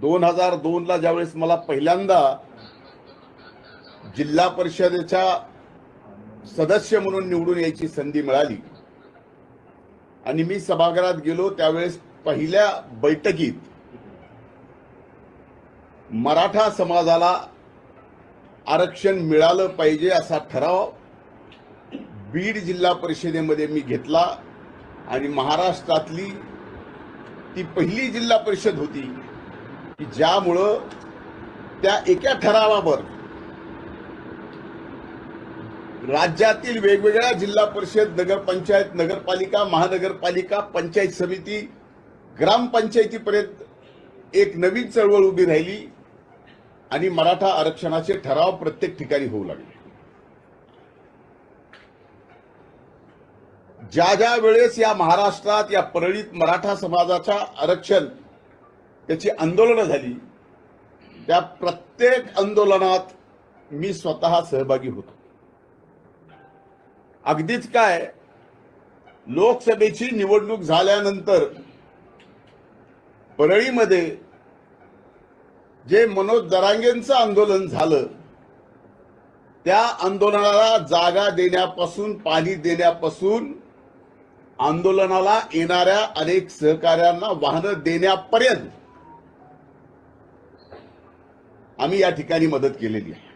दोन हजार दोनला ज्यावेळेस मला पहिल्यांदा जिल्हा परिषदेच्या सदस्य म्हणून निवडून यायची संधी मिळाली. आणि मी सभागृहात गेलो त्यावेळेस पहिल्या बैठकीत मराठा समाजाला आरक्षण मिळालं पाहिजे असा ठराव बीड जिल्हा परिषदेमध्ये मी घेतला आणि महाराष्ट्रातली ती पहिली जिल्हा परिषद होती की ज्यामुळं त्या एका ठरावावर राज्यातील वेगवेगळ्या जिल्हा परिषद नगरपंचायत नगरपालिका महानगरपालिका पंचायत समिती ग्रामपंचायतीपर्यंत एक नवीन चळवळ उभी राहिली आणि मराठा आरक्षणाचे ठराव प्रत्येक ठिकाणी होऊ लागले. ज्या ज्या वेळेस या महाराष्ट्रात या परळीत मराठा समाजाचा आरक्षण त्याची आंदोलनं झाली. त्या प्रत्येक आंदोलनात मी स्वतः सहभागी होतो. अगदीच काय लोकसभेची निवडणूक झाल्यानंतर परळीमध्ये जे मनोज दरांगेंचं आंदोलन झालं त्या आंदोलनाला जागा देण्यापासून पाणी देण्यापासून आंदोलनाला येणाऱ्या अनेक सहकाऱ्यांना वाहनं देण्यापर्यंत आम्ही या ठिकाणी मदत केलेली आहे.